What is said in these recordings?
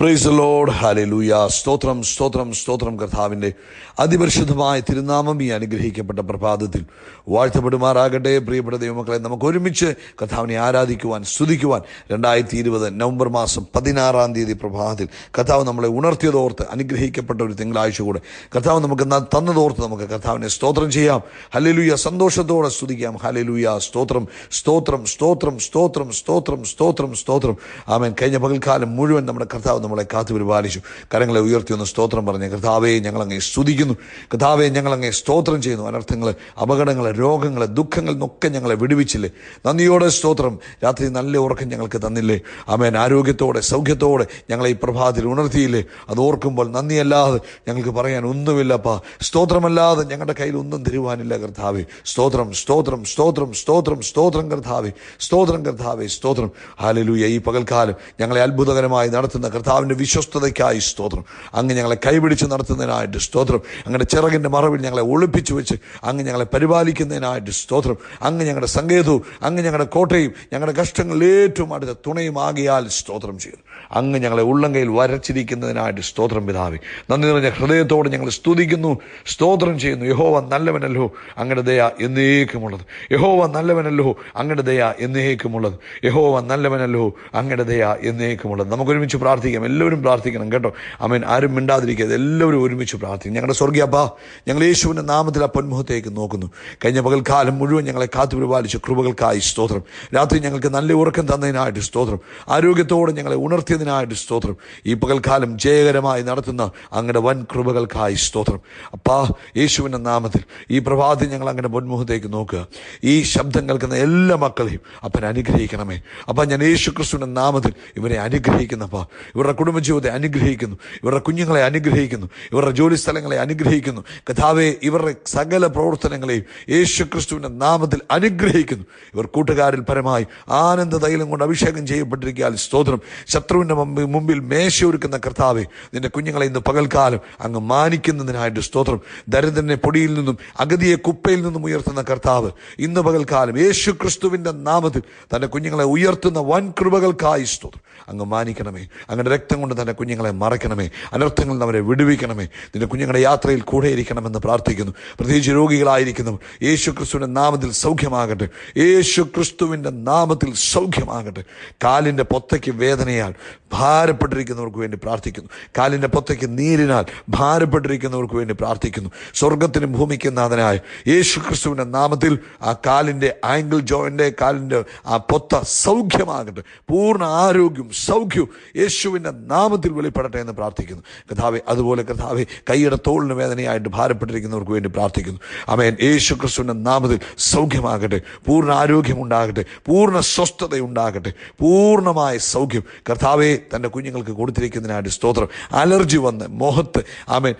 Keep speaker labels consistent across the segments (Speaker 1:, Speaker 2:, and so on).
Speaker 1: price Lord hallelujah സ്തോത്രം സ്തോത്രം സ്തോത്രം കർത്താവിൻ്റെ അതിപരിശുദ്ധമായ തിരുനാമം ഈ അനുഗ്രഹിക്കപ്പെട്ട പ്രഭാതത്തിൽ വാഴ്ത്തപ്പെടുമാറാകട്ടെ പ്രിയപ്പെട്ട ദൈവമക്കളെ നമുക്ക് ഒരുമിച്ച് കഥാവിനെ ആരാധിക്കുവാൻ സ്തുതിക്കുവാൻ രണ്ടായിരത്തി ഇരുപത് നവംബർ മാസം പതിനാറാം തീയതി പ്രഭാതത്തിൽ കർത്താവ് നമ്മളെ ഉണർത്തിയതോർത്ത് അനുഗ്രഹിക്കപ്പെട്ട ഒരു തിങ്കളാഴ്ച കൂടെ കർത്താവ് നമുക്ക് തന്നതോർത്ത് നമുക്ക് കഥാവിനെ സ്തോത്രം ചെയ്യാം ഹലലൂയ സന്തോഷത്തോടെ സ്തുതിക്കാം ഹലലൂയ സ്തോത്രം സ്തോത്രം സ്തോത്രം സ്തോത്രം സ്തോത്രം സ്തോത്രം സ്തോത്രം ആമേൻ കഴിഞ്ഞ പകൽക്കാലം മുഴുവൻ നമ്മുടെ കർത്താവ് നമ്മളെ കാത്തു പരിപാലിച്ചു കരങ്ങളെ ഉയർത്തിയൊന്ന് സ്തോത്രം പറഞ്ഞ് കർത്താവെ ഞങ്ങളങ്ങേ സ്തുതിക്കുന്നു കർത്താവെ ഞങ്ങളങ്ങേ സ്തോത്രം ചെയ്യുന്നു അനർത്ഥങ്ങൾ അപകടങ്ങൾ രോഗങ്ങൾ ദുഃഖങ്ങൾ എന്നൊക്കെ ഞങ്ങളെ വിടുവിച്ചില്ലേ നന്ദിയോടെ സ്തോത്രം രാത്രി നല്ല ഉറക്കം ഞങ്ങൾക്ക് തന്നില്ലേ അമേൻ ആരോഗ്യത്തോടെ സൗഖ്യത്തോടെ ഞങ്ങളെ ഈ പ്രഭാതത്തിൽ ഉണർത്തിയില്ലേ അത് ഓർക്കുമ്പോൾ നന്ദിയല്ലാതെ ഞങ്ങൾക്ക് പറയാൻ ഒന്നുമില്ലപ്പാ സ്തോത്രമല്ലാതെ ഞങ്ങളുടെ കയ്യിൽ ഒന്നും തരുവാനില്ല കർത്താവെ സ്തോത്രം സ്തോത്രം സ്തോത്രം സ്തോത്രം സ്തോത്രം കർത്താവെ സ്തോത്രം കർത്താവെ സ്തോത്രം ഹാലലൂയ ഈ പകൽക്കാലം ഞങ്ങളെ അത്ഭുതകരമായി നടത്തുന്ന കർത്താവ് കർത്താവിൻ്റെ വിശ്വസ്തതയ്ക്കായി സ്തോത്രം അങ്ങ് ഞങ്ങളെ കൈപിടിച്ച് നടത്തുന്നതിനായിട്ട് സ്തോത്രം അങ്ങനെ ചിറകിൻ്റെ മറവിൽ ഞങ്ങളെ ഒളിപ്പിച്ചു വെച്ച് അങ്ങ് ഞങ്ങളെ പരിപാലിക്കുന്നതിനായിട്ട് സ്തോത്രം അങ്ങ് ഞങ്ങളുടെ സങ്കേതവും അങ്ങ് ഞങ്ങളുടെ കോട്ടയും ഞങ്ങളുടെ കഷ്ടങ്ങളിൽ ഏറ്റവും അടുത്ത തുണയുമാകിയാൽ സ്തോത്രം ചെയ്തു അങ്ങ് ഞങ്ങളെ ഉള്ളങ്കയിൽ വരച്ചിരിക്കുന്നതിനായിട്ട് സ്തോത്രം പിതാവി നന്ദി നിറഞ്ഞ ഹൃദയത്തോടെ ഞങ്ങൾ സ്തുതിക്കുന്നു സ്തോത്രം ചെയ്യുന്നു യഹോവ നല്ലവനല്ലോ അങ്ങയുടെ ദയ എന്നേക്കുമുള്ളത് യഹോവ നല്ലവനല്ലോ അങ്ങയുടെ ദയ എന്നേക്കുമുള്ളത് യഹോവ നല്ലവനല്ലോ അങ്ങയുടെ ദയ എന്നേക്കുമുള്ളത് നമുക്കൊരുമിച്ച് പ്രാർത്ഥിക്കാം എല്ലാവരും പ്രാർത്ഥിക്കണം കേട്ടോ അമേൻ ആരും മിണ്ടാതിരിക്കരുത് എല്ലാവരും ഒരുമിച്ച് പ്രാർത്ഥിക്കും ഞങ്ങളുടെ സ്വർഗീയ അപ്പ ഞങ്ങൾ യേശുവിൻ്റെ നാമത്തിൽ ആ പൊന്മുഖത്തേക്ക് നോക്കുന്നു കഴിഞ്ഞ പകൽക്കാലം മുഴുവൻ ഞങ്ങളെ കാത്തു പരിപാലിച്ചു കൃപകൾക്കായി സ്തോത്രം രാത്രി ഞങ്ങൾക്ക് നല്ല ഉറക്കം തന്നതിനായിട്ട് സ്തോത്രം ആരോഗ്യത്തോടെ ഞങ്ങളെ ഉണർത്തിയതിനായിട്ട് സ്തോത്രം ഈ പകൽക്കാലം ജയകരമായി നടത്തുന്ന അങ്ങയുടെ വൻ കൃപകൾക്കായി സ്തോത്രം അപ്പാ യേശുവിൻ്റെ നാമത്തിൽ ഈ പ്രഭാതത്തിൽ ഞങ്ങൾ അങ്ങയുടെ പൊന്മുഖത്തേക്ക് നോക്കുക ഈ ശബ്ദം കേൾക്കുന്ന എല്ലാ മക്കളെയും അപ്പൻ അനുഗ്രഹിക്കണമേ അപ്പം ഞാൻ യേശു ക്രിസ്തുവിൻ്റെ നാമത്തിൽ ഇവരെ അനുഗ്രഹിക്കുന്നപ്പാ ഇവർ ഇവരുടെ കുടുംബജീവിതത്തെ അനുഗ്രഹിക്കുന്നു ഇവരുടെ കുഞ്ഞുങ്ങളെ അനുഗ്രഹിക്കുന്നു ഇവരുടെ ജോലി സ്ഥലങ്ങളെ അനുഗ്രഹിക്കുന്നു കഥാവെ ഇവരുടെ സകല പ്രവർത്തനങ്ങളെയും യേശു ക്രിസ്തുവിൻ്റെ നാമത്തിൽ അനുഗ്രഹിക്കുന്നു ഇവർ കൂട്ടുകാരിൽ പരമായി ആനന്ദ തൈലം കൊണ്ട് അഭിഷേകം ചെയ്യപ്പെട്ടിരിക്കാൻ സ്തോത്രം ശത്രുവിൻ്റെ മുമ്പിൽ മേശയൊരുക്കുന്ന കർത്താവെ നിന്റെ കുഞ്ഞുങ്ങളെ ഇന്ന് പകൽക്കാലം അങ്ങ് മാനിക്കുന്നതിനായിട്ട് സ്തോത്രം ദരിദ്രനെ പൊടിയിൽ നിന്നും അഗതിയെ കുപ്പയിൽ നിന്നും ഉയർത്തുന്ന കർത്താവ് ഇന്ന് പകൽക്കാലം യേശു ക്രിസ്തുവിൻ്റെ നാമത്തിൽ തൻ്റെ കുഞ്ഞുങ്ങളെ ഉയർത്തുന്ന വൻ കൃപകൾക്കായി സ്തോത്രം അങ്ങ് മാനിക്കണമേ അങ്ങനെ രക്തം കൊണ്ട് തന്നെ കുഞ്ഞുങ്ങളെ മറയ്ക്കണമേ അനർത്ഥങ്ങളിൽ നിന്ന് അവരെ വിടുവിക്കണമേ നിന്റെ കുഞ്ഞുങ്ങളുടെ യാത്രയിൽ കൂടെ ഇരിക്കണമെന്ന് പ്രാർത്ഥിക്കുന്നു പ്രത്യേകിച്ച് രോഗികളായിരിക്കുന്നു യേശു ക്രിസ്തുവിൻ്റെ നാമത്തിൽ സൗഖ്യമാകട്ടെ യേശു ക്രിസ്തുവിൻ്റെ നാമത്തിൽ സൗഖ്യമാകട്ടെ കാലിൻ്റെ പൊത്തയ്ക്ക് വേദനയാൽ ഭാരപ്പെട്ടിരിക്കുന്നവർക്ക് വേണ്ടി പ്രാർത്ഥിക്കുന്നു കാലിൻ്റെ പൊത്തയ്ക്ക് നീരിനാൽ ഭാരപ്പെട്ടിരിക്കുന്നവർക്ക് വേണ്ടി പ്രാർത്ഥിക്കുന്നു സ്വർഗത്തിനും ഭൂമിക്കും നാഥനായ യേശു ക്രിസ്തുവിൻ്റെ നാമത്തിൽ ആ കാലിൻ്റെ ആംഗിൾ ജോയിൻ്റെ കാലിൻ്റെ ആ പൊത്ത സൗഖ്യമാകട്ടെ പൂർണ്ണ ആരോഗ്യം സൗഖ്യം യേശുവിൻ്റെ നിന്റെ നാമത്തിൽ വെളിപ്പെടട്ടെ എന്ന് പ്രാർത്ഥിക്കുന്നു കഥാവെ അതുപോലെ കഥാവെ കൈയുടെ തോളിന് വേദനയായിട്ട് ഭാരപ്പെട്ടിരിക്കുന്നവർക്ക് വേണ്ടി പ്രാർത്ഥിക്കുന്നു അമേൻ യേശു ക്രിസ്തുവിൻ്റെ നാമത്തിൽ സൗഖ്യമാകട്ടെ പൂർണ്ണ ആരോഗ്യമുണ്ടാകട്ടെ പൂർണ്ണ സ്വസ്ഥതയുണ്ടാകട്ടെ പൂർണ്ണമായ സൗഖ്യം കർത്താവെ തൻ്റെ കുഞ്ഞുങ്ങൾക്ക് കൊടുത്തിരിക്കുന്നതിനായിട്ട് സ്തോത്രം അലർജി വന്ന് മുഖത്ത് ആമേൻ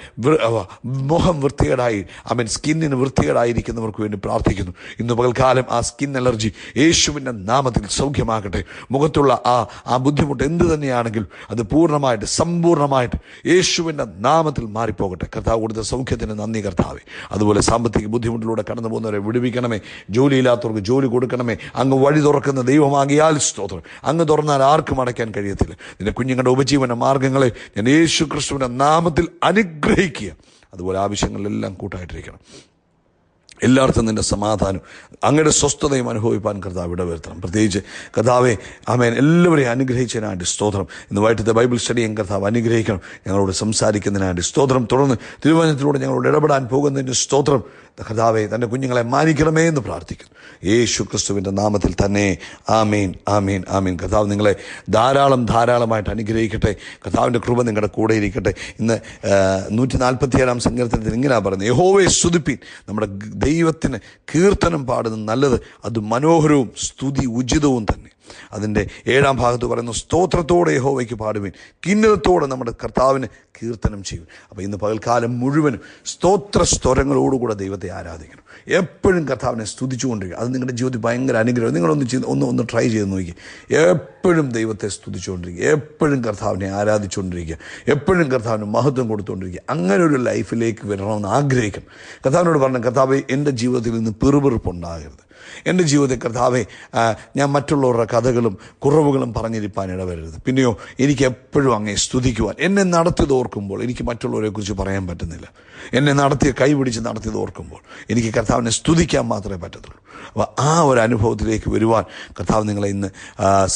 Speaker 1: മുഖം വൃത്തികേടായി ആമേൻ സ്കിന്നിന് വൃത്തികേടായിരിക്കുന്നവർക്ക് വേണ്ടി പ്രാർത്ഥിക്കുന്നു ഇന്ന് പകൽക്കാലം ആ സ്കിൻ അലർജി യേശുവിൻ്റെ നാമത്തിൽ സൗഖ്യമാകട്ടെ മുഖത്തുള്ള ആ ആ ബുദ്ധിമുട്ട് എന്ത് തന്നെയാണെങ്കിലും അത് അത് പൂർണ്ണമായിട്ട് സമ്പൂർണ്ണമായിട്ട് യേശുവിൻ്റെ നാമത്തിൽ മാറിപ്പോകട്ടെ കർത്താവ് കൊടുത്ത സൗഖ്യത്തിന് നന്ദി കർത്താവേ അതുപോലെ സാമ്പത്തിക ബുദ്ധിമുട്ടിലൂടെ കടന്നു പോകുന്നവരെ വിടുവിക്കണമേ ജോലിയില്ലാത്തവർക്ക് ജോലി കൊടുക്കണമേ അങ്ങ് വഴി തുറക്കുന്ന ദൈവമാകിയാൽ സ്തോത്രം അങ്ങ് തുറന്നാൽ ആർക്കും അടയ്ക്കാൻ കഴിയത്തില്ല നിന്റെ കുഞ്ഞുങ്ങളുടെ ഉപജീവന മാർഗങ്ങളെ ഞാൻ യേശു ക്രിസ്തുവിൻ്റെ നാമത്തിൽ അനുഗ്രഹിക്കുക അതുപോലെ ആവശ്യങ്ങളിലെല്ലാം കൂട്ടായിട്ടിരിക്കണം എല്ലായിടത്തും നിൻ്റെ സമാധാനം അങ്ങയുടെ സ്വസ്ഥതയും അനുഭവിപ്പാൻ കർത്താവ് ഇടവരുത്തണം പ്രത്യേകിച്ച് കഥാവെ ആമേൻ എല്ലാവരെയും അനുഗ്രഹിച്ചതിനായിട്ട് സ്തോത്രം ഇന്ന് വൈകിട്ട് ബൈബിൾ സ്റ്റഡിയും കർത്താവ് അനുഗ്രഹിക്കണം ഞങ്ങളോട് സംസാരിക്കുന്നതിനായിട്ട് സ്തോത്രം തുടർന്ന് തിരുവനന്തപുരത്തിലൂടെ ഞങ്ങളോട് ഇടപെടാൻ പോകുന്നതിൻ്റെ സ്തോത്രം കർത്താവെ തൻ്റെ കുഞ്ഞുങ്ങളെ മാനിക്കണമേ എന്ന് പ്രാർത്ഥിക്കുന്നു യേശു ക്രിസ്തുവിൻ്റെ നാമത്തിൽ തന്നെ ആമീൻ ആമീൻ ആമീൻ കഥാവ് നിങ്ങളെ ധാരാളം ധാരാളമായിട്ട് അനുഗ്രഹിക്കട്ടെ കഥാവിൻ്റെ കൃപ നിങ്ങളുടെ കൂടെ ഇരിക്കട്ടെ ഇന്ന് നൂറ്റി നാൽപ്പത്തിയേഴാം സങ്കീർത്തനത്തിൽ ഇങ്ങനെയാണ് പറയുന്നത് യഹോവെ സ്തുതിപ്പീൻ നമ്മുടെ ദൈവത്തിന് കീർത്തനം പാടുന്നത് നല്ലത് അത് മനോഹരവും സ്തുതി ഉചിതവും തന്നെ അതിൻ്റെ ഏഴാം ഭാഗത്ത് പറയുന്നു സ്തോത്രത്തോടെ യഹോവയ്ക്ക് പാടുവിൻ കിന്നരത്തോടെ നമ്മുടെ കർത്താവിന് കീർത്തനം ചെയ്യും അപ്പോൾ ഇന്ന് പകൽക്കാലം മുഴുവനും സ്തോത്ര സ്തോരങ്ങളോടുകൂടെ ദൈവത്തെ ആരാധിക്കണം എപ്പോഴും കർത്താവിനെ സ്തുതിച്ചുകൊണ്ടിരിക്കുക അത് നിങ്ങളുടെ ജീവിതത്തിൽ ഭയങ്കര അനുഗ്രഹം നിങ്ങളൊന്ന് ചെയ്ത് ഒന്ന് ഒന്ന് ട്രൈ ചെയ്ത് നോക്കി എപ്പോഴും ദൈവത്തെ സ്തുതിച്ചുകൊണ്ടിരിക്കുക എപ്പോഴും കർത്താവിനെ ആരാധിച്ചുകൊണ്ടിരിക്കുക എപ്പോഴും കർത്താവിന് മഹത്വം കൊടുത്തുകൊണ്ടിരിക്കുക അങ്ങനെ ഒരു ലൈഫിലേക്ക് വരണമെന്ന് ആഗ്രഹിക്കണം കർത്താവിനോട് പറഞ്ഞ കർത്താവ് എൻ്റെ ജീവിതത്തിൽ നിന്ന് പിറുപിറുപ്പുണ്ടാകരുത് എൻ്റെ ജീവിതത്തെ കർത്താവെ ഞാൻ മറ്റുള്ളവരുടെ കഥകളും കുറവുകളും പറഞ്ഞിരിപ്പാൻ ഇടവരരുത് പിന്നെയോ എനിക്ക് എപ്പോഴും അങ്ങനെ സ്തുതിക്കുവാൻ എന്നെ നടത്തിയത് ഓർക്കുമ്പോൾ എനിക്ക് മറ്റുള്ളവരെക്കുറിച്ച് പറയാൻ പറ്റുന്നില്ല എന്നെ നടത്തിയ കൈ പിടിച്ച് നടത്തിയത് ഓർക്കുമ്പോൾ എനിക്ക് കർത്താവിനെ സ്തുതിക്കാൻ മാത്രമേ പറ്റത്തുള്ളൂ അപ്പോൾ ആ ഒരു അനുഭവത്തിലേക്ക് വരുവാൻ കർത്താവ് നിങ്ങളെ ഇന്ന്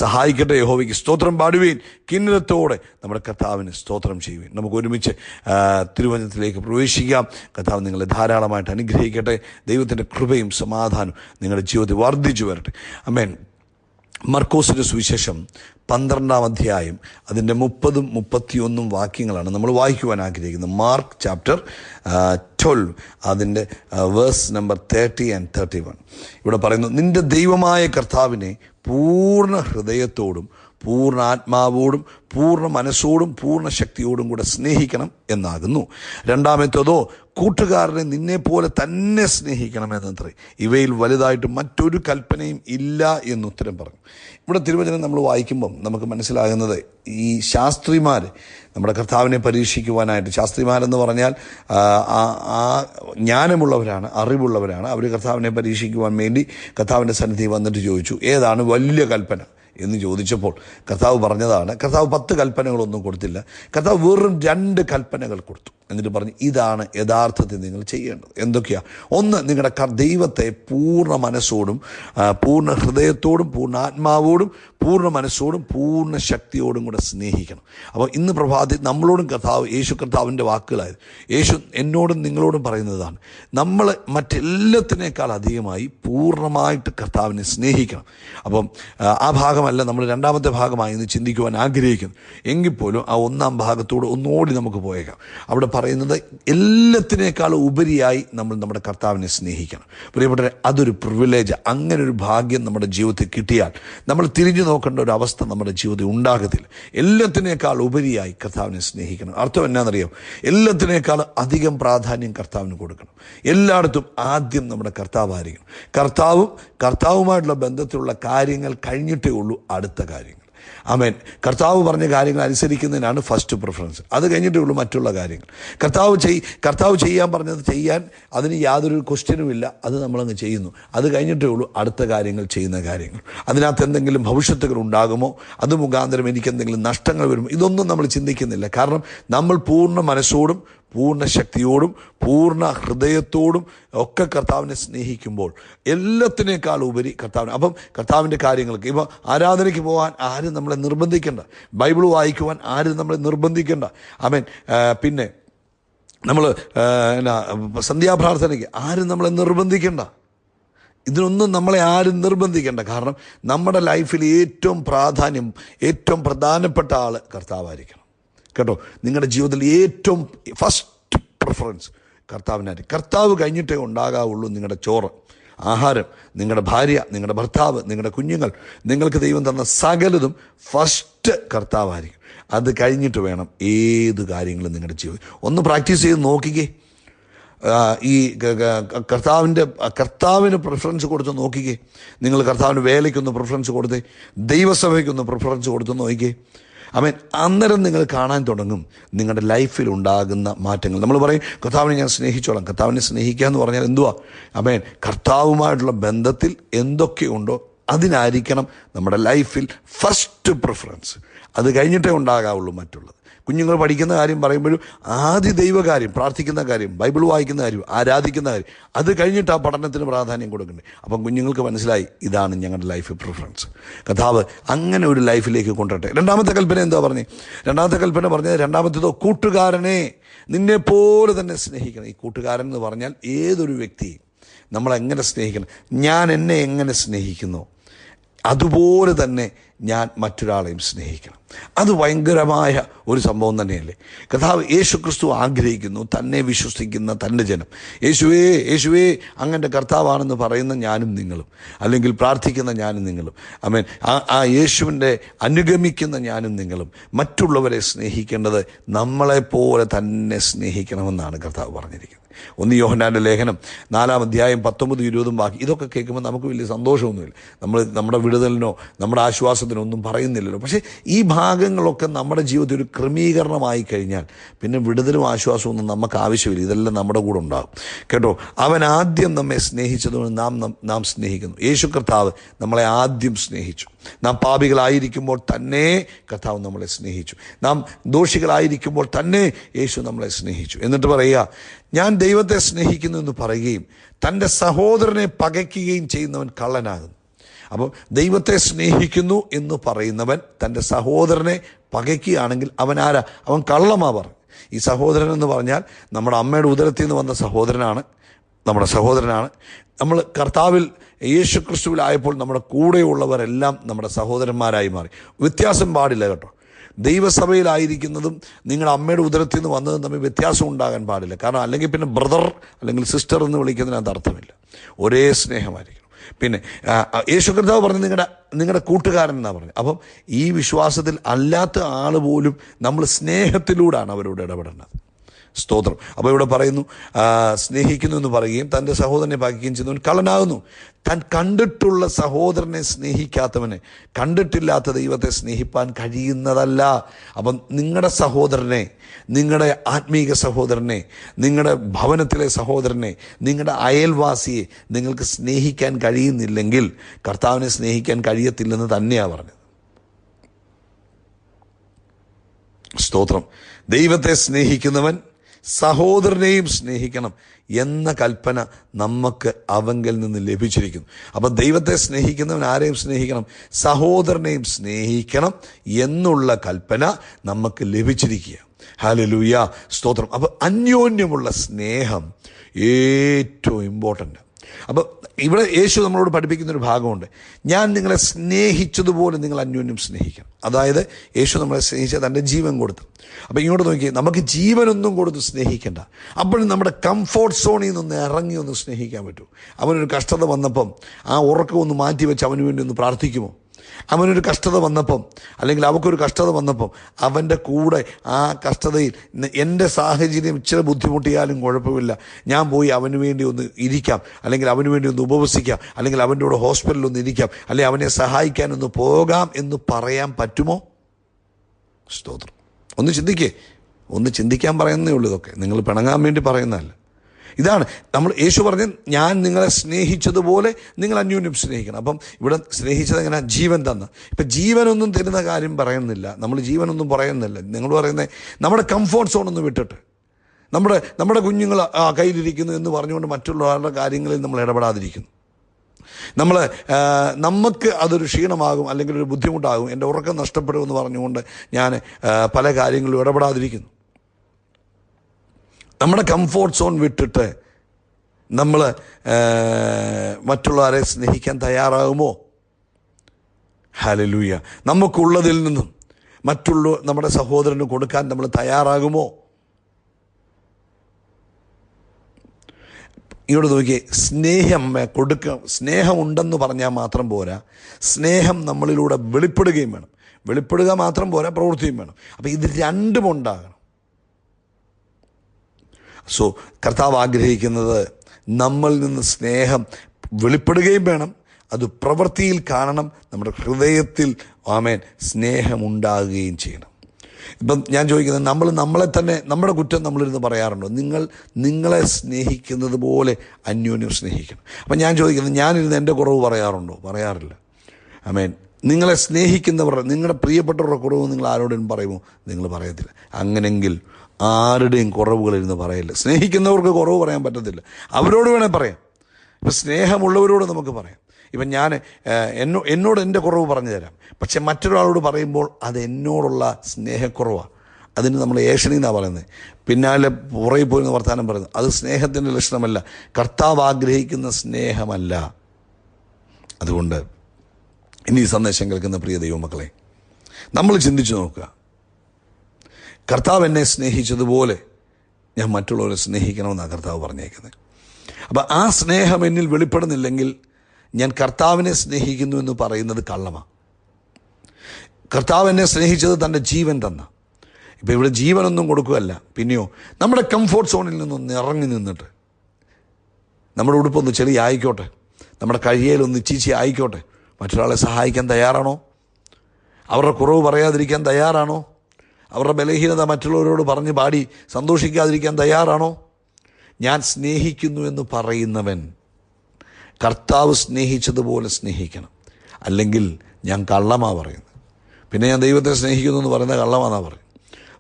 Speaker 1: സഹായിക്കട്ടെ യഹോവയ്ക്ക് സ്തോത്രം പാടുവീൻ കിന്നരത്തോടെ നമ്മുടെ കർത്താവിന് സ്തോത്രം ചെയ്യുവേൻ നമുക്ക് ഒരുമിച്ച് തിരുവചനത്തിലേക്ക് പ്രവേശിക്കാം കർത്താവ് നിങ്ങളെ ധാരാളമായിട്ട് അനുഗ്രഹിക്കട്ടെ ദൈവത്തിൻ്റെ കൃപയും സമാധാനവും നിങ്ങളുടെ ജീവിതത്തിൽ വർദ്ധിച്ചു വരട്ടെ അമേൻ മർക്കോസിൻ്റെ സുവിശേഷം പന്ത്രണ്ടാം അധ്യായം അതിൻ്റെ മുപ്പതും മുപ്പത്തിയൊന്നും വാക്യങ്ങളാണ് നമ്മൾ വായിക്കുവാൻ ആഗ്രഹിക്കുന്നത് മാർക്ക് ചാപ്റ്റർ ട്വൽവ് അതിൻ്റെ verse number thirty and thirty one ഇവിടെ പറയുന്നു നിൻ്റെ ദൈവമായ കർത്താവിനെ പൂർണ്ണ ഹൃദയത്തോടും പൂർണ്ണ ആത്മാവോടും പൂർണ്ണ മനസ്സോടും പൂർണ്ണ ശക്തിയോടും കൂടെ സ്നേഹിക്കണം എന്നാകുന്നു രണ്ടാമത്തേതോ കൂട്ടുകാരനെ നിന്നെപ്പോലെ തന്നെ സ്നേഹിക്കണം സ്നേഹിക്കണമെന്നത്രേ ഇവയിൽ വലുതായിട്ട് മറ്റൊരു കൽപ്പനയും ഇല്ല എന്നുത്തരം പറഞ്ഞു ഇവിടെ തിരുവചനം നമ്മൾ വായിക്കുമ്പം നമുക്ക് മനസ്സിലാകുന്നത് ഈ ശാസ്ത്രിമാർ നമ്മുടെ കർത്താവിനെ പരീക്ഷിക്കുവാനായിട്ട് ശാസ്ത്രിമാരെന്ന് പറഞ്ഞാൽ ആ ജ്ഞാനമുള്ളവരാണ് അറിവുള്ളവരാണ് അവർ കർത്താവിനെ പരീക്ഷിക്കുവാൻ വേണ്ടി കർത്താവിൻ്റെ സന്നിധി വന്നിട്ട് ചോദിച്ചു ഏതാണ് വലിയ കൽപ്പന എന്ന് ചോദിച്ചപ്പോൾ കർത്താവ് പറഞ്ഞതാണ് കർത്താവ് പത്ത് കൽപ്പനകളൊന്നും കൊടുത്തില്ല കർത്താവ് വെറും രണ്ട് കൽപ്പനകൾ കൊടുത്തു എന്നിട്ട് പറഞ്ഞു ഇതാണ് യഥാർത്ഥത്തിൽ നിങ്ങൾ ചെയ്യേണ്ടത് എന്തൊക്കെയാണ് ഒന്ന് നിങ്ങളുടെ ദൈവത്തെ പൂർണ്ണ മനസ്സോടും പൂർണ്ണ ഹൃദയത്തോടും പൂർണ്ണ ആത്മാവോടും പൂർണ്ണ മനസ്സോടും പൂർണ്ണ ശക്തിയോടും കൂടെ സ്നേഹിക്കണം അപ്പോൾ ഇന്ന് പ്രഭാതി നമ്മളോടും കർത്താവ് യേശു കർത്താവിൻ്റെ വാക്കുകളായത് യേശു എന്നോടും നിങ്ങളോടും പറയുന്നതാണ് നമ്മൾ മറ്റെല്ലാത്തിനേക്കാൾ അധികമായി പൂർണ്ണമായിട്ട് കർത്താവിനെ സ്നേഹിക്കണം അപ്പം ആ ഭാഗമല്ല നമ്മൾ രണ്ടാമത്തെ ഭാഗമായി ഇന്ന് ചിന്തിക്കുവാൻ ആഗ്രഹിക്കുന്നു എങ്കിൽ പോലും ആ ഒന്നാം ഭാഗത്തോട് ഒന്നോടി നമുക്ക് പോയേക്കാം അവിടെ പറയുന്നത് എല്ലാത്തിനേക്കാൾ ഉപരിയായി നമ്മൾ നമ്മുടെ കർത്താവിനെ സ്നേഹിക്കണം പ്രിയപ്പെട്ടവരെ അതൊരു പ്രിവിലേജ് അങ്ങനെ ഒരു ഭാഗ്യം നമ്മുടെ ജീവിതത്തിൽ കിട്ടിയാൽ നമ്മൾ തിരിഞ്ഞു നോക്കേണ്ട ഒരു അവസ്ഥ നമ്മുടെ ജീവിതത്തിൽ ഉണ്ടാകത്തില്ല എല്ലാത്തിനേക്കാൾ ഉപരിയായി കർത്താവിനെ സ്നേഹിക്കണം അർത്ഥം എന്നാണെന്നറിയോ എല്ലാത്തിനേക്കാൾ അധികം പ്രാധാന്യം കർത്താവിന് കൊടുക്കണം എല്ലായിടത്തും ആദ്യം നമ്മുടെ കർത്താവായിരിക്കണം കർത്താവും കർത്താവുമായിട്ടുള്ള ബന്ധത്തിലുള്ള കാര്യങ്ങൾ കഴിഞ്ഞിട്ടേ ഉള്ളൂ അടുത്ത കാര്യങ്ങൾ ആമേൻ കർത്താവ് പറഞ്ഞ കാര്യങ്ങൾ അനുസരിക്കുന്നതിനാണ് ഫസ്റ്റ് പ്രിഫറൻസ് അത് കഴിഞ്ഞിട്ടേ ഉള്ളൂ മറ്റുള്ള കാര്യങ്ങൾ കർത്താവ് ചെയ് കർത്താവ് ചെയ്യാൻ പറഞ്ഞത് ചെയ്യാൻ അതിന് യാതൊരു ക്വസ്റ്റ്യനും ഇല്ല അത് നമ്മളങ്ങ് ചെയ്യുന്നു അത് കഴിഞ്ഞിട്ടേ ഉള്ളൂ അടുത്ത കാര്യങ്ങൾ ചെയ്യുന്ന കാര്യങ്ങൾ അതിനകത്ത് എന്തെങ്കിലും ഭവിഷ്യത്തുകൾ ഉണ്ടാകുമോ അത് മുഖാന്തരം എനിക്ക് എന്തെങ്കിലും നഷ്ടങ്ങൾ വരുമോ ഇതൊന്നും നമ്മൾ ചിന്തിക്കുന്നില്ല കാരണം നമ്മൾ പൂർണ്ണ മനസ്സോടും പൂർണ്ണ ശക്തിയോടും പൂർണ്ണ ഹൃദയത്തോടും ഒക്കെ കർത്താവിനെ സ്നേഹിക്കുമ്പോൾ എല്ലാത്തിനേക്കാൾ ഉപരി കർത്താവിന് അപ്പം കർത്താവിൻ്റെ കാര്യങ്ങൾക്ക് ഇപ്പോൾ ആരാധനയ്ക്ക് പോകാൻ ആരും നമ്മളെ നിർബന്ധിക്കേണ്ട ബൈബിൾ വായിക്കുവാൻ ആരും നമ്മളെ നിർബന്ധിക്കേണ്ട ആമേൻ പിന്നെ നമ്മൾ എന്നാ സന്ധ്യാപ്രാർത്ഥനയ്ക്ക് ആരും നമ്മളെ നിർബന്ധിക്കേണ്ട ഇതിനൊന്നും നമ്മളെ ആരും നിർബന്ധിക്കേണ്ട കാരണം നമ്മുടെ ലൈഫിൽ ഏറ്റവും പ്രാധാന്യം ഏറ്റവും പ്രധാനപ്പെട്ട ആൾ കർത്താവായിരിക്കണം കേട്ടോ നിങ്ങളുടെ ജീവിതത്തിൽ ഏറ്റവും ഫസ്റ്റ് പ്രിഫറൻസ് കർത്താവിനായിട്ട് കർത്താവ് കഴിഞ്ഞിട്ടേ ഉണ്ടാകാവുള്ളൂ നിങ്ങളുടെ ചോറ് ആഹാരം നിങ്ങളുടെ ഭാര്യ നിങ്ങളുടെ ഭർത്താവ് നിങ്ങളുടെ കുഞ്ഞുങ്ങൾ നിങ്ങൾക്ക് ദൈവം തന്ന സകലതും ഫസ്റ്റ് കർത്താവായിരിക്കും അത് കഴിഞ്ഞിട്ട് വേണം ഏത് കാര്യങ്ങളും നിങ്ങളുടെ ജീവിതം ഒന്ന് പ്രാക്ടീസ് ചെയ്ത് നോക്കിക്കേ ഈ കർത്താവിൻ്റെ കർത്താവിന് പ്രിഫറൻസ് കൊടുത്ത് നോക്കിക്കേ നിങ്ങൾ കർത്താവിൻ്റെ വേലയ്ക്കൊന്ന് പ്രിഫറൻസ് കൊടുത്തേ ദൈവസഭയ്ക്കൊന്ന് പ്രിഫറൻസ് കൊടുത്ത് നോക്കിക്കേ അമേൻ അന്നേരം നിങ്ങൾ കാണാൻ തുടങ്ങും നിങ്ങളുടെ ലൈഫിൽ ഉണ്ടാകുന്ന മാറ്റങ്ങൾ നമ്മൾ പറയും കർത്താവിനെ ഞാൻ സ്നേഹിച്ചോളാം കർത്താവിനെ സ്നേഹിക്കുക എന്ന് പറഞ്ഞാൽ എന്തുവാ അമേൻ കർത്താവുമായിട്ടുള്ള ബന്ധത്തിൽ എന്തൊക്കെയുണ്ടോ അതിനായിരിക്കണം നമ്മുടെ ലൈഫിൽ ഫസ്റ്റ് പ്രിഫറൻസ് അത് കഴിഞ്ഞിട്ടേ ഉണ്ടാകാവുള്ളൂ മറ്റുള്ളത് കുഞ്ഞുങ്ങൾ പഠിക്കുന്ന കാര്യം പറയുമ്പോഴും ആദ്യ ദൈവകാര്യം പ്രാർത്ഥിക്കുന്ന കാര്യം ബൈബിൾ വായിക്കുന്ന കാര്യം ആരാധിക്കുന്ന കാര്യം അത് കഴിഞ്ഞിട്ട് ആ പഠനത്തിന് പ്രാധാന്യം കൊടുക്കുന്നത് അപ്പം കുഞ്ഞുങ്ങൾക്ക് മനസ്സിലായി ഇതാണ് ഞങ്ങളുടെ ലൈഫ് പ്രിഫറൻസ് കഥാവ് അങ്ങനെ ഒരു ലൈഫിലേക്ക് കൊണ്ടുവരട്ടെ രണ്ടാമത്തെ കൽപ്പന എന്താ പറഞ്ഞത് രണ്ടാമത്തെ കൽപ്പന പറഞ്ഞത് രണ്ടാമത്തേതോ കൂട്ടുകാരനെ നിന്നെപ്പോലെ തന്നെ സ്നേഹിക്കണം ഈ കൂട്ടുകാരൻ എന്ന് പറഞ്ഞാൽ ഏതൊരു വ്യക്തിയും നമ്മളെങ്ങനെ സ്നേഹിക്കണം ഞാൻ എന്നെ എങ്ങനെ സ്നേഹിക്കുന്നു അതുപോലെ തന്നെ ഞാൻ മറ്റൊരാളെയും സ്നേഹിക്കണം അത് ഭയങ്കരമായ ഒരു സംഭവം തന്നെയല്ലേ കഥാവ് യേശു ക്രിസ്തു ആഗ്രഹിക്കുന്നു തന്നെ വിശ്വസിക്കുന്ന തൻ്റെ ജനം യേശുവേ യേശുവേ അങ്ങൻ്റെ കർത്താവാണെന്ന് പറയുന്ന ഞാനും നിങ്ങളും അല്ലെങ്കിൽ പ്രാർത്ഥിക്കുന്ന ഞാനും നിങ്ങളും അമേൻ ആ ആ യേശുവിൻ്റെ അനുഗമിക്കുന്ന ഞാനും നിങ്ങളും മറ്റുള്ളവരെ സ്നേഹിക്കേണ്ടത് നമ്മളെപ്പോലെ തന്നെ സ്നേഹിക്കണമെന്നാണ് കർത്താവ് പറഞ്ഞിരിക്കുന്നത് ഒന്ന് യോഹനാൻ്റെ ലേഖനം നാലാം അധ്യായം പത്തൊമ്പത് ഇരുപതും ബാക്കി ഇതൊക്കെ കേൾക്കുമ്പോൾ നമുക്ക് വലിയ സന്തോഷമൊന്നുമില്ല നമ്മൾ നമ്മുടെ വിടുതലിനോ നമ്മുടെ ആശ്വാസത്തിനോ ഒന്നും പറയുന്നില്ലല്ലോ പക്ഷേ ഈ ഭാഗങ്ങളൊക്കെ നമ്മുടെ ജീവിതത്തിൽ ഒരു ക്രമീകരണമായി കഴിഞ്ഞാൽ പിന്നെ വിടുതലും ആശ്വാസവും ഒന്നും നമുക്ക് ആവശ്യമില്ല ഇതെല്ലാം നമ്മുടെ കൂടെ ഉണ്ടാകും കേട്ടോ അവൻ ആദ്യം നമ്മെ സ്നേഹിച്ചതുകൊണ്ട് നാം നാം സ്നേഹിക്കുന്നു യേശു കർത്താവ് നമ്മളെ ആദ്യം സ്നേഹിച്ചു നാം പാപികളായിരിക്കുമ്പോൾ തന്നെ കഥാവ് നമ്മളെ സ്നേഹിച്ചു നാം ദോഷികളായിരിക്കുമ്പോൾ തന്നെ യേശു നമ്മളെ സ്നേഹിച്ചു എന്നിട്ട് പറയുക ഞാൻ ദൈവത്തെ സ്നേഹിക്കുന്നു എന്ന് പറയുകയും തൻ്റെ സഹോദരനെ പകയ്ക്കുകയും ചെയ്യുന്നവൻ കള്ളനാകുന്നു അപ്പോൾ ദൈവത്തെ സ്നേഹിക്കുന്നു എന്ന് പറയുന്നവൻ തൻ്റെ സഹോദരനെ പകയ്ക്കുകയാണെങ്കിൽ അവൻ ആരാ അവൻ കള്ളമാവർ ഈ സഹോദരൻ എന്ന് പറഞ്ഞാൽ നമ്മുടെ അമ്മയുടെ ഉദരത്തിൽ നിന്ന് വന്ന സഹോദരനാണ് നമ്മുടെ സഹോദരനാണ് നമ്മൾ കർത്താവിൽ യേശു ക്രിസ്തുവിലായപ്പോൾ നമ്മുടെ കൂടെയുള്ളവരെല്ലാം നമ്മുടെ സഹോദരന്മാരായി മാറി വ്യത്യാസം പാടില്ല കേട്ടോ ദൈവസഭയിലായിരിക്കുന്നതും നിങ്ങളുടെ അമ്മയുടെ ഉദരത്തിൽ നിന്ന് വന്നതും തമ്മിൽ വ്യത്യാസം ഉണ്ടാകാൻ പാടില്ല കാരണം അല്ലെങ്കിൽ പിന്നെ ബ്രദർ അല്ലെങ്കിൽ സിസ്റ്റർ എന്ന് അത് അർത്ഥമില്ല ഒരേ സ്നേഹമായിരിക്കും പിന്നെ യേശു കർത്താവ് പറഞ്ഞു നിങ്ങളുടെ നിങ്ങളുടെ കൂട്ടുകാരൻ എന്നാണ് പറഞ്ഞത് അപ്പം ഈ വിശ്വാസത്തിൽ അല്ലാത്ത ആൾ പോലും നമ്മൾ സ്നേഹത്തിലൂടെയാണ് അവരോട് ഇടപെടേണ്ടത് സ്തോത്രം അപ്പോൾ ഇവിടെ പറയുന്നു സ്നേഹിക്കുന്നു എന്ന് പറയുകയും തൻ്റെ സഹോദരനെ ഭാഗിക്കുകയും ചെയ്യുന്നവൻ കള്ളനാകുന്നു താൻ കണ്ടിട്ടുള്ള സഹോദരനെ സ്നേഹിക്കാത്തവനെ കണ്ടിട്ടില്ലാത്ത ദൈവത്തെ സ്നേഹിപ്പാൻ കഴിയുന്നതല്ല അപ്പം നിങ്ങളുടെ സഹോദരനെ നിങ്ങളുടെ ആത്മീക സഹോദരനെ നിങ്ങളുടെ ഭവനത്തിലെ സഹോദരനെ നിങ്ങളുടെ അയൽവാസിയെ നിങ്ങൾക്ക് സ്നേഹിക്കാൻ കഴിയുന്നില്ലെങ്കിൽ കർത്താവിനെ സ്നേഹിക്കാൻ കഴിയത്തില്ലെന്ന് തന്നെയാണ് പറഞ്ഞത് സ്തോത്രം ദൈവത്തെ സ്നേഹിക്കുന്നവൻ സഹോദരനെയും സ്നേഹിക്കണം എന്ന കൽപ്പന നമുക്ക് അവങ്കിൽ നിന്ന് ലഭിച്ചിരിക്കുന്നു അപ്പം ദൈവത്തെ സ്നേഹിക്കുന്നവൻ ആരെയും സ്നേഹിക്കണം സഹോദരനെയും സ്നേഹിക്കണം എന്നുള്ള കൽപ്പന നമുക്ക് ലഭിച്ചിരിക്കുക ഹാലലൂയ സ്തോത്രം അപ്പോൾ അന്യോന്യമുള്ള സ്നേഹം ഏറ്റവും ഇമ്പോർട്ടൻ്റ് അപ്പോൾ ഇവിടെ യേശു നമ്മളോട് പഠിപ്പിക്കുന്ന ഒരു ഭാഗമുണ്ട് ഞാൻ നിങ്ങളെ സ്നേഹിച്ചതുപോലെ നിങ്ങൾ അന്യോന്യം സ്നേഹിക്കണം അതായത് യേശു നമ്മളെ സ്നേഹിച്ച തൻ്റെ ജീവൻ കൊടുത്തു അപ്പോൾ ഇങ്ങോട്ട് നോക്കി നമുക്ക് ജീവനൊന്നും കൊടുത്ത് സ്നേഹിക്കേണ്ട അപ്പോഴും നമ്മുടെ കംഫോർട്ട് സോണിൽ നിന്നൊന്ന് ഇറങ്ങി ഒന്ന് സ്നേഹിക്കാൻ പറ്റൂ അവനൊരു കഷ്ടത വന്നപ്പം ആ ഉറക്കം ഒന്ന് മാറ്റി വെച്ച് അവന് വേണ്ടി ഒന്ന് പ്രാർത്ഥിക്കുമോ അവനൊരു കഷ്ടത വന്നപ്പം അല്ലെങ്കിൽ അവക്കൊരു കഷ്ടത വന്നപ്പം അവൻ്റെ കൂടെ ആ കഷ്ടതയിൽ എൻ്റെ സാഹചര്യം ഇച്ചിരി ബുദ്ധിമുട്ടിയാലും കുഴപ്പമില്ല ഞാൻ പോയി അവന് വേണ്ടി ഒന്ന് ഇരിക്കാം അല്ലെങ്കിൽ അവന് വേണ്ടി ഒന്ന് ഉപവസിക്കാം അല്ലെങ്കിൽ അവൻ്റെ കൂടെ ഹോസ്പിറ്റലിൽ ഒന്ന് ഇരിക്കാം അല്ലെങ്കിൽ അവനെ സഹായിക്കാനൊന്ന് പോകാം എന്ന് പറയാൻ പറ്റുമോ സ്തോത്രം ഒന്ന് ചിന്തിക്കേ ഒന്ന് ചിന്തിക്കാൻ പറയുന്നേ ഉള്ളൂ ഇതൊക്കെ നിങ്ങൾ പിണങ്ങാൻ വേണ്ടി പറയുന്നതല്ല ഇതാണ് നമ്മൾ യേശു പറഞ്ഞ് ഞാൻ നിങ്ങളെ സ്നേഹിച്ചതുപോലെ നിങ്ങൾ അന്യോന്യം സ്നേഹിക്കണം അപ്പം ഇവിടെ സ്നേഹിച്ചത് എങ്ങനെ ജീവൻ തന്ന് ഇപ്പം ജീവനൊന്നും തരുന്ന കാര്യം പറയുന്നില്ല നമ്മൾ ജീവനൊന്നും പറയുന്നില്ല നിങ്ങൾ പറയുന്നത് നമ്മുടെ കംഫോർട്ട് സോണൊന്ന് വിട്ടിട്ട് നമ്മുടെ നമ്മുടെ കുഞ്ഞുങ്ങൾ കയ്യിലിരിക്കുന്നു എന്ന് പറഞ്ഞുകൊണ്ട് മറ്റുള്ളവരുടെ കാര്യങ്ങളിൽ നമ്മൾ ഇടപെടാതിരിക്കുന്നു നമ്മൾ നമുക്ക് അതൊരു ക്ഷീണമാകും അല്ലെങ്കിൽ ഒരു ബുദ്ധിമുട്ടാകും എൻ്റെ ഉറക്കം നഷ്ടപ്പെടുമെന്ന് പറഞ്ഞുകൊണ്ട് ഞാൻ പല കാര്യങ്ങളും ഇടപെടാതിരിക്കുന്നു നമ്മുടെ കംഫോർട്ട് സോൺ വിട്ടിട്ട് നമ്മൾ മറ്റുള്ളവരെ സ്നേഹിക്കാൻ തയ്യാറാകുമോ ഹലലൂയ നമുക്കുള്ളതിൽ നിന്നും മറ്റുള്ള നമ്മുടെ സഹോദരന് കൊടുക്കാൻ നമ്മൾ തയ്യാറാകുമോ ഇങ്ങോട്ട് നോക്കി സ്നേഹം കൊടുക്ക സ്നേഹമുണ്ടെന്ന് പറഞ്ഞാൽ മാത്രം പോരാ സ്നേഹം നമ്മളിലൂടെ വെളിപ്പെടുകയും വേണം വെളിപ്പെടുക മാത്രം പോരാ പ്രവൃത്തിയും വേണം അപ്പോൾ ഇത് രണ്ടും ഉണ്ടാകണം സോ കർത്താവ് ആഗ്രഹിക്കുന്നത് നമ്മളിൽ നിന്ന് സ്നേഹം വെളിപ്പെടുകയും വേണം അത് പ്രവൃത്തിയിൽ കാണണം നമ്മുടെ ഹൃദയത്തിൽ ആമേൻ സ്നേഹമുണ്ടാകുകയും ചെയ്യണം ഇപ്പം ഞാൻ ചോദിക്കുന്നത് നമ്മൾ നമ്മളെ തന്നെ നമ്മുടെ കുറ്റം നമ്മളിരുന്ന് പറയാറുണ്ടോ നിങ്ങൾ നിങ്ങളെ സ്നേഹിക്കുന്നത് പോലെ അന്യോന്യം സ്നേഹിക്കണം അപ്പം ഞാൻ ചോദിക്കുന്നത് ഞാനിരുന്ന് എൻ്റെ കുറവ് പറയാറുണ്ടോ പറയാറില്ല ആമേൻ നിങ്ങളെ സ്നേഹിക്കുന്നവർ നിങ്ങളുടെ പ്രിയപ്പെട്ടവരുടെ കുറവ് നിങ്ങൾ ആരോടും പറയുമോ നിങ്ങൾ പറയത്തില്ല അങ്ങനെങ്കിൽ ആരുടെയും കുറവുകളിരുന്ന് പറയില്ല സ്നേഹിക്കുന്നവർക്ക് കുറവ് പറയാൻ പറ്റത്തില്ല അവരോട് വേണേൽ പറയാം ഇപ്പം സ്നേഹമുള്ളവരോട് നമുക്ക് പറയാം ഇപ്പം ഞാൻ എന്നോ എന്നോട് എൻ്റെ കുറവ് പറഞ്ഞു തരാം പക്ഷെ മറ്റൊരാളോട് പറയുമ്പോൾ അത് എന്നോടുള്ള സ്നേഹക്കുറവാണ് അതിന് നമ്മൾ ഏഷണി എന്നാണ് പറയുന്നത് പിന്നാലെ പുറകെ എന്ന് വർത്താനം പറയുന്നത് അത് സ്നേഹത്തിൻ്റെ ലക്ഷണമല്ല കർത്താവ് ആഗ്രഹിക്കുന്ന സ്നേഹമല്ല അതുകൊണ്ട് ഇനി ഈ സന്ദേശം കേൾക്കുന്ന പ്രിയ ദൈവമക്കളെ നമ്മൾ ചിന്തിച്ചു നോക്കുക കർത്താവ് എന്നെ സ്നേഹിച്ചതുപോലെ ഞാൻ മറ്റുള്ളവരെ സ്നേഹിക്കണമെന്നാണ് കർത്താവ് പറഞ്ഞേക്കുന്നത് അപ്പം ആ സ്നേഹം എന്നിൽ വെളിപ്പെടുന്നില്ലെങ്കിൽ ഞാൻ കർത്താവിനെ സ്നേഹിക്കുന്നു എന്ന് പറയുന്നത് കള്ളമാണ് കർത്താവ് എന്നെ സ്നേഹിച്ചത് തൻ്റെ ജീവൻ തന്ന ഇപ്പം ഇവിടെ ജീവനൊന്നും കൊടുക്കുകയല്ല പിന്നെയോ നമ്മുടെ കംഫോർട്ട് സോണിൽ നിന്നൊന്ന് ഇറങ്ങി നിന്നിട്ട് നമ്മുടെ ഉടുപ്പൊന്ന് ചെറിയ ആയിക്കോട്ടെ നമ്മുടെ കഴിയയിലൊന്ന് ചീച്ചി ആയിക്കോട്ടെ മറ്റൊരാളെ സഹായിക്കാൻ തയ്യാറാണോ അവരുടെ കുറവ് പറയാതിരിക്കാൻ തയ്യാറാണോ അവരുടെ ബലഹീനത മറ്റുള്ളവരോട് പറഞ്ഞ് പാടി സന്തോഷിക്കാതിരിക്കാൻ തയ്യാറാണോ ഞാൻ സ്നേഹിക്കുന്നു എന്ന് പറയുന്നവൻ കർത്താവ് സ്നേഹിച്ചതുപോലെ സ്നേഹിക്കണം അല്ലെങ്കിൽ ഞാൻ കള്ളമാണ് പറയുന്നത് പിന്നെ ഞാൻ ദൈവത്തെ സ്നേഹിക്കുന്നു എന്ന് പറയുന്നത് കള്ളമാണെന്നാണ് പറയും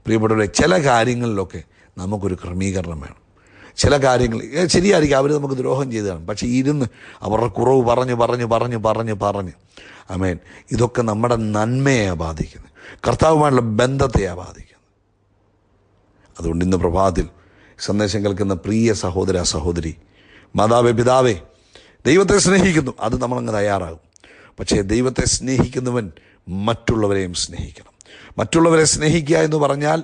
Speaker 1: പ്രിയപ്പെട്ടവരെ ചില കാര്യങ്ങളിലൊക്കെ നമുക്കൊരു ക്രമീകരണം വേണം ചില കാര്യങ്ങൾ ശരിയായിരിക്കും അവർ നമുക്ക് ദ്രോഹം ചെയ്തതാണ് പക്ഷെ ഇരുന്ന് അവരുടെ കുറവ് പറഞ്ഞു പറഞ്ഞു പറഞ്ഞു പറഞ്ഞു പറഞ്ഞ് അമേൻ ഇതൊക്കെ നമ്മുടെ നന്മയെ ബാധിക്കുന്നത് കർത്താവുമായുള്ള ബന്ധത്തെയാണ് ബാധിക്കുന്നു അതുകൊണ്ട് ഇന്ന് പ്രഭാതത്തിൽ സന്ദേശം കേൾക്കുന്ന പ്രിയ സഹോദര സഹോദരി മാതാവേ പിതാവേ ദൈവത്തെ സ്നേഹിക്കുന്നു അത് നമ്മളങ്ങ് തയ്യാറാകും പക്ഷേ ദൈവത്തെ സ്നേഹിക്കുന്നവൻ മറ്റുള്ളവരെയും സ്നേഹിക്കണം മറ്റുള്ളവരെ സ്നേഹിക്കുക എന്ന് പറഞ്ഞാൽ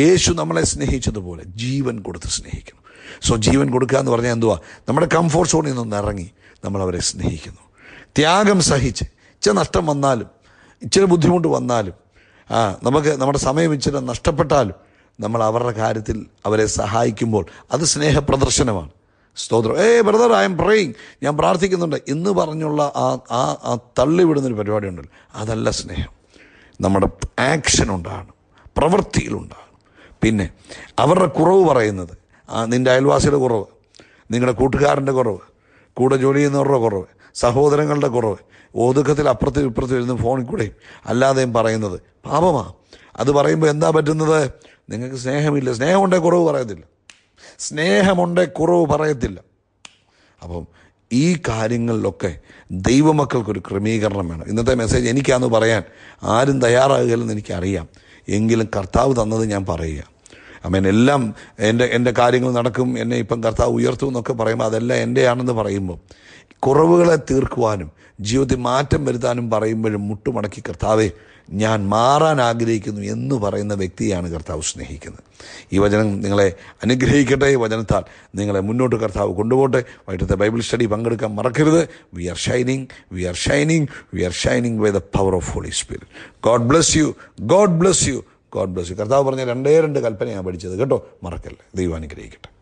Speaker 1: യേശു നമ്മളെ സ്നേഹിച്ചതുപോലെ ജീവൻ കൊടുത്ത് സ്നേഹിക്കണം സോ ജീവൻ കൊടുക്കുക എന്ന് പറഞ്ഞാൽ എന്തുവാ നമ്മുടെ കംഫോർട്ട് സോണിൽ നിന്ന് ഇറങ്ങി നമ്മളവരെ സ്നേഹിക്കുന്നു ത്യാഗം സഹിച്ച് ഇച്ചിരി നഷ്ടം വന്നാലും ഇച്ചിരി ബുദ്ധിമുട്ട് വന്നാലും ആ നമുക്ക് നമ്മുടെ സമയം ഇച്ചിരി നഷ്ടപ്പെട്ടാലും നമ്മൾ അവരുടെ കാര്യത്തിൽ അവരെ സഹായിക്കുമ്പോൾ അത് സ്നേഹപ്രദർശനമാണ് സ്തോത്രം ഏ ബ്രദർ ഐ എം പ്രേയിങ് ഞാൻ പ്രാർത്ഥിക്കുന്നുണ്ട് എന്ന് പറഞ്ഞുള്ള ആ ആ ആ തള്ളിവിടുന്നൊരു പരിപാടി ഉണ്ടല്ലോ അതല്ല സ്നേഹം നമ്മുടെ ആക്ഷൻ ഉണ്ടാണ് പ്രവൃത്തിയിലുണ്ടാകണം പിന്നെ അവരുടെ കുറവ് പറയുന്നത് നിൻ്റെ അയൽവാസിയുടെ കുറവ് നിങ്ങളുടെ കൂട്ടുകാരൻ്റെ കുറവ് കൂടെ ജോലി ചെയ്യുന്നവരുടെ കുറവ് സഹോദരങ്ങളുടെ കുറവ് ഓതുക്കത്തിൽ അപ്പുറത്തും ഇപ്പുറത്തും ഇരുന്ന് ഫോണിൽ കൂടെയും അല്ലാതെയും പറയുന്നത് പാപമാണ് അത് പറയുമ്പോൾ എന്താ പറ്റുന്നത് നിങ്ങൾക്ക് സ്നേഹമില്ല സ്നേഹമുണ്ടേ കുറവ് പറയത്തില്ല സ്നേഹമുണ്ടേ കുറവ് പറയത്തില്ല അപ്പം ഈ കാര്യങ്ങളിലൊക്കെ ദൈവമക്കൾക്കൊരു ക്രമീകരണം വേണം ഇന്നത്തെ മെസ്സേജ് എനിക്കാന്ന് പറയാൻ ആരും തയ്യാറാകുകയില്ലെന്ന് എനിക്കറിയാം എങ്കിലും കർത്താവ് തന്നത് ഞാൻ പറയുക അമേൻ എല്ലാം എൻ്റെ എൻ്റെ കാര്യങ്ങൾ നടക്കും എന്നെ ഇപ്പം കർത്താവ് ഉയർത്തും എന്നൊക്കെ പറയുമ്പോൾ അതെല്ലാം എൻ്റെയാണെന്ന് പറയുമ്പോൾ കുറവുകളെ തീർക്കുവാനും ജീവിതത്തിൽ മാറ്റം വരുത്താനും പറയുമ്പോഴും മുട്ടുമടക്കി കർത്താവെ ഞാൻ മാറാൻ ആഗ്രഹിക്കുന്നു എന്ന് പറയുന്ന വ്യക്തിയാണ് കർത്താവ് സ്നേഹിക്കുന്നത് ഈ വചനം നിങ്ങളെ അനുഗ്രഹിക്കട്ടെ ഈ വചനത്താൽ നിങ്ങളെ മുന്നോട്ട് കർത്താവ് കൊണ്ടുപോട്ടെ വൈകിട്ടത്തെ ബൈബിൾ സ്റ്റഡി പങ്കെടുക്കാൻ മറക്കരുത് we are shining we are shining we are shining by the power of Holy Spirit God bless you God bless you God bless you കർത്താവ് പറഞ്ഞ രണ്ടേ രണ്ട് കൽപ്പനയാണ് പഠിച്ചത് കേട്ടോ മറക്കല്ലേ ദൈവം അനുഗ്രഹിക്കട്ടെ